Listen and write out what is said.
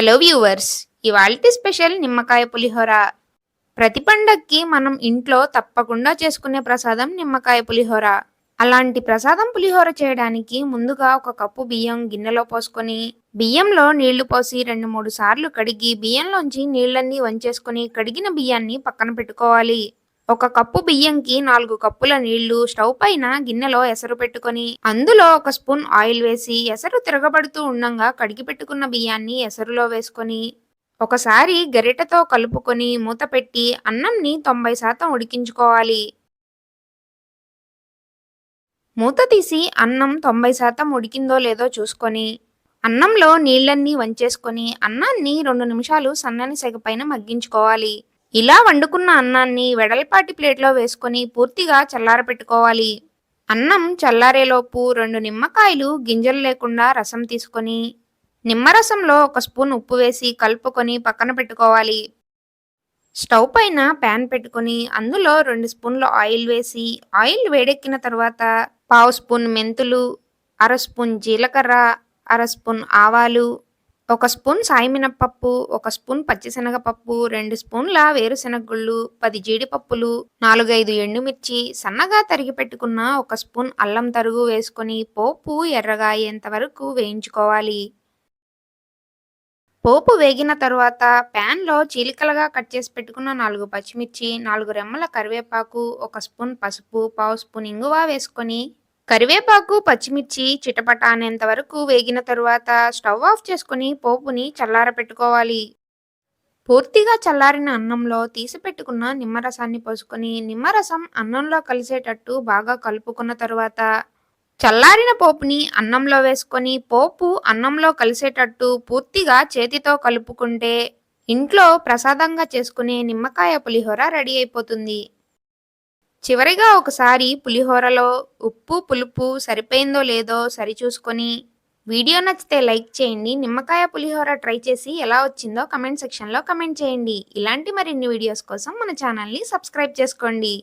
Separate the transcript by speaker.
Speaker 1: Hello viewers ఇవాల్టి special నిమ్మకాయ పులిహోర. ప్రతి పండక్కి మనం ఇంట్లో తప్పకుండా చేసుకునే ప్రసాదం నిమ్మకాయ పులిహోర. అలాంటి ప్రసాదం పులిహోర చేయడానికి ముందుగా ఒక కప్పు బియ్యం గిన్నెలో పోసుకొని బియ్యంలో నీళ్ళు పోసి రెండు మూడు సార్లు కడిగి బియ్యంలోంచి నీళ్ళన్నీ వంచేసుకొని కడిగిన బియ్యాన్ని పక్కన పెట్టుకోవాలి. ఒక కప్పు బియ్యంకి నాలుగు కప్పుల నీళ్ళు స్టవ్ పైన గిన్నెలో ఎసరు పెట్టుకొని అందులో ఒక స్పూన్ ఆయిల్ వేసి ఎసరు తిరగబడుతూ ఉండంగా కడిగి పెట్టుకున్న బియ్యాన్ని ఎసరులో వేసుకొని ఒకసారి గరిటెతో కలుపుకొని మూత పెట్టి అన్నంని తొంభై శాతం ఉడికించుకోవాలి. మూత తీసి అన్నం తొంభై శాతం ఉడికిందో లేదో చూసుకొని అన్నంలో నీళ్ళన్నీ వంచేసుకొని అన్నాన్ని రెండు నిమిషాలు సన్నని సెగపైన మగ్గించుకోవాలి. ఇలా వండుకున్న అన్నాన్ని వెడల్పాటి ప్లేట్లో వేసుకొని పూర్తిగా చల్లారపెట్టుకోవాలి అన్నం చల్లారేలోపు రెండు నిమ్మకాయలు గింజలు లేకుండా రసం తీసుకొని నిమ్మరసంలో ఒక స్పూన్ ఉప్పు వేసి కలుపుకొని పక్కన పెట్టుకోవాలి. స్టవ్ పైన ప్యాన్ పెట్టుకొని అందులో రెండు స్పూన్ల ఆయిల్ వేసి ఆయిల్ వేడెక్కిన తర్వాత పావు స్పూన్ మెంతులు అర స్పూన్ జీలకర్ర అర స్పూన్ ఆవాలు ఒక స్పూన్ సాయిమినపప్పు ఒక స్పూన్ పచ్చిశనగపప్పు రెండు స్పూన్ల వేరుశెనగ గుళ్ళు పది జీడిపప్పులు నాలుగైదు ఎండుమిర్చి సన్నగా తరిగి పెట్టుకున్న ఒక స్పూన్ అల్లం తరుగు వేసుకొని పోపు ఎర్రగా అయ్యేంత వరకు వేయించుకోవాలి. పోపు వేగిన తరువాత ప్యాన్లో చీలికలుగా కట్ చేసి పెట్టుకున్న నాలుగు పచ్చిమిర్చి నాలుగు రెమ్మల కరివేపాకు ఒక స్పూన్ పసుపు పావు స్పూన్ ఇంగువ వేసుకొని కరివేపాకు పచ్చిమిర్చి చిటపట అనేంత వరకు వేగిన తరువాత స్టవ్ ఆఫ్ చేసుకుని పోపుని చల్లార పెట్టుకోవాలి పూర్తిగా చల్లారిన అన్నంలో తీసి పెట్టుకున్న నిమ్మరసాన్ని పోసుకొని నిమ్మరసం అన్నంలో కలిసేటట్టు బాగా కలుపుకున్న తరువాత చల్లారిన పోపుని అన్నంలో వేసుకొని పోపు అన్నంలో కలిసేటట్టు పూర్తిగా చేతితో కలుపుకుంటే ఇంట్లో ప్రసాదంగా చేసుకునే నిమ్మకాయ పులిహోర రెడీ అయిపోతుంది. చివరిగా ఒకసారి పులిహోరలో ఉప్పు పులుపు సరిపోయిందో లేదో సరిచూసుకొని వీడియో నచ్చితే లైక్ చేయండి. నిమ్మకాయ పులిహోర ట్రై చేసి ఎలా వచ్చిందో కమెంట్ సెక్షన్లో కమెంట్ చేయండి. ఇలాంటి మరిన్ని వీడియోస్ కోసం మన ఛానల్ని సబ్స్క్రైబ్ చేసుకోండి.